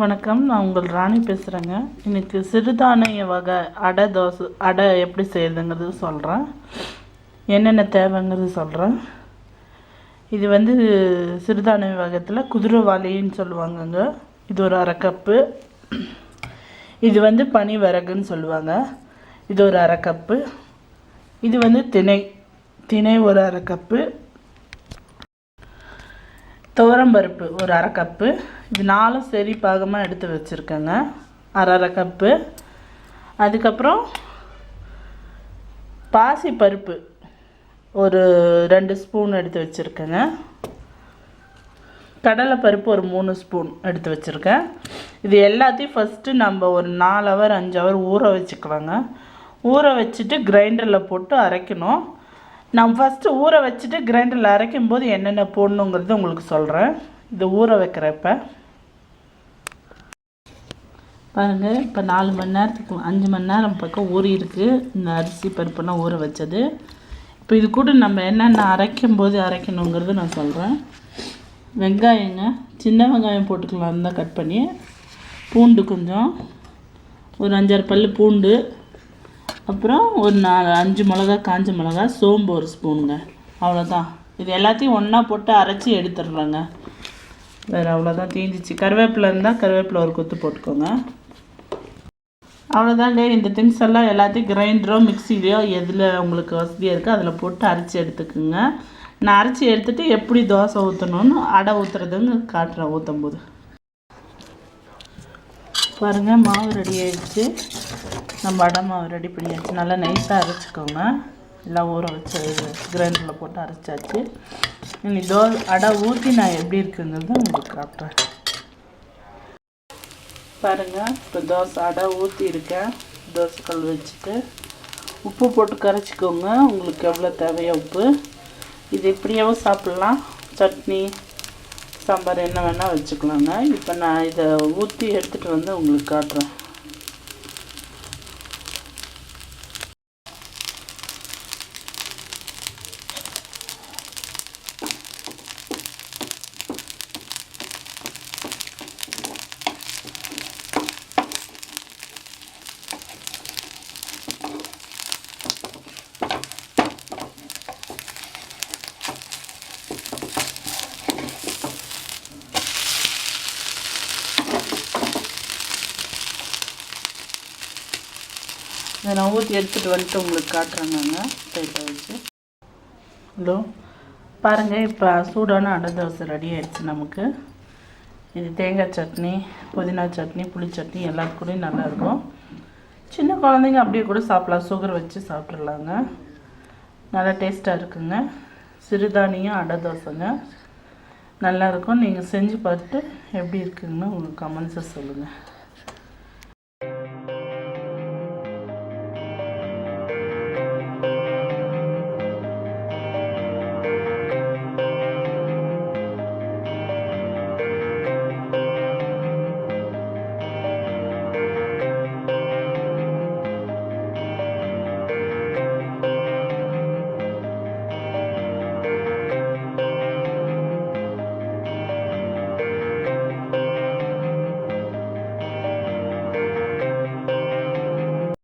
வணக்கம் நான் உங்கள் ராணி பேசுகிறேங்க இன்றைக்கி சிறுதானிய வகை அடை தோசை அடை எப்படி செய்யுதுங்கிறது சொல்கிறேன் என்னென்ன தேவைங்கிறது சொல்கிறேன் இது வந்து சிறுதானிய வகத்தில் குதிரைவாளின்னு சொல்லுவாங்கங்க. இது ஒரு அரை கப்பு. இது வந்து பனி விறகுன்னு சொல்லுவாங்க. இது ஒரு அரை கப்பு. இது வந்து திணை திணை ஒரு அரை கப்பு. துவரம்பருப்பு ஒரு அரை கப்பு இது நாலும் சரி பாகமாக எடுத்து வச்சுருக்கேங்க. அரை அரை கப்பு அதுக்கப்புறம் பாசி பருப்பு ஒரு ரெண்டு ஸ்பூன் எடுத்து வச்சுருக்கேங்க. கடலைப்பருப்பு ஒரு மூணு ஸ்பூன் எடுத்து வச்சுருக்கேன். இது எல்லாத்தையும் ஃபஸ்ட்டு நம்ம ஒரு நாலு ஹவர் அஞ்சு ஹவர் ஊற வச்சுக்கலாங்க. ஊற வச்சுட்டு கிரைண்டரில் போட்டு அரைக்கணும். நான் ஃபஸ்ட்டு ஊற வச்சுட்டு கிரைண்டரில் அரைக்கும் போது என்னென்ன போடணுங்கிறது உங்களுக்கு சொல்கிறேன் இது ஊற வைக்கிறப்ப. பாருங்கள் இப்போ நாலு மணி நேரத்துக்கு அஞ்சு மணி நேரம் பக்கம் ஊறி இருக்குது இந்த அரிசி பருப்புலாம் ஊற வச்சது. இப்போ இது கூட நம்ம என்னென்ன அரைக்கும் போது அரைக்கணுங்கிறது நான் சொல்கிறேன் வெங்காயங்க சின்ன வெங்காயம் போட்டுக்கலாம் இருந்தால் கட் பண்ணி. பூண்டு கொஞ்சம். ஒரு அஞ்சாறு பல் பூண்டு. அப்புறம் ஒரு நாலு அஞ்சு மிளகா காஞ்ச மிளகா சோம்பு ஒரு ஸ்பூனுங்க. அவ்வளோதான். இது எல்லாத்தையும் ஒன்றா போட்டு அரைச்சி எடுத்துடுறேங்க. வேறு அவ்வளோதான் தீஞ்சிச்சு. கருவேப்பிலை இருந்தால் கருவேப்பிலை ஒரு கொத்து போட்டுக்கோங்க. அவ்வளோதாங்க. இந்த திங்ஸ் எல்லாம் எல்லாத்தையும் கிரைண்டரோ மிக்சிலையோ எதில் உங்களுக்கு வசதியாக இருக்கோ அதில் போட்டு அரைச்சி எடுத்துக்கோங்க. நான் அரைச்சி எடுத்துகிட்டு எப்படி தோசை ஊற்றணும்னு அடை ஊற்றுறதுன்னு காட்டுறேன் ஊற்றும் போது பாருங்கள் மாவு ரெடி ஆயிடுச்சு. நம்ம அடை மாவு ரெடி பண்ணியாச்சு. நல்லா நைஸாக அரைச்சிக்கோங்க. எல்லாம் ஊற வச்சு கிரைண்டரில் போட்டு அரைச்சாச்சு. இனி தோ அடை ஊற்றி நான் எப்படி இருக்குங்கிறது உங்களுக்கு காட்டுறேன். பாருங்கள் இப்போ தோசை அடை ஊற்றி இருக்கேன். தோசை கல் வச்சுட்டு உப்பு போட்டு கரைச்சிக்கோங்க. உங்களுக்கு எவ்வளோ தேவையோ உப்பு. இது இப்படியாவும் சாப்பிட்லாம். சட்னி சாம்பார் என்ன வேணால் வச்சுக்கலாங்க. இப்போ நான் இதை ஊற்றி எடுத்துகிட்டு வந்து உங்களுக்கு காட்டுறேன். இதை நான் ஊற்றி எடுத்துகிட்டு வந்துட்டு உங்களுக்கு காட்டுறேன் நாங்கள் டைட்டாக வச்சு. ஹலோ. பாருங்கள் இப்போ சூடான அடை தோசை ரெடி ஆயிடுச்சு நமக்கு. இது தேங்காய் சட்னி புதினா சட்னி புளி சட்னி எல்லாத்துக்கூடயும் நல்லாயிருக்கும் சின்ன குழந்தைங்க அப்படியே கூட சாப்பிட்லாம். சுகர் வச்சு சாப்பிட்றலாங்க நல்லா டேஸ்ட்டாக இருக்குங்க. சிறுதானியம் அடை தோசைங்க. நல்லாயிருக்கும் நீங்கள் செஞ்சு பார்த்துட்டு எப்படி இருக்குங்கன்னு உங்களுக்கு கமெண்ட்ஸை சொல்லுங்கள்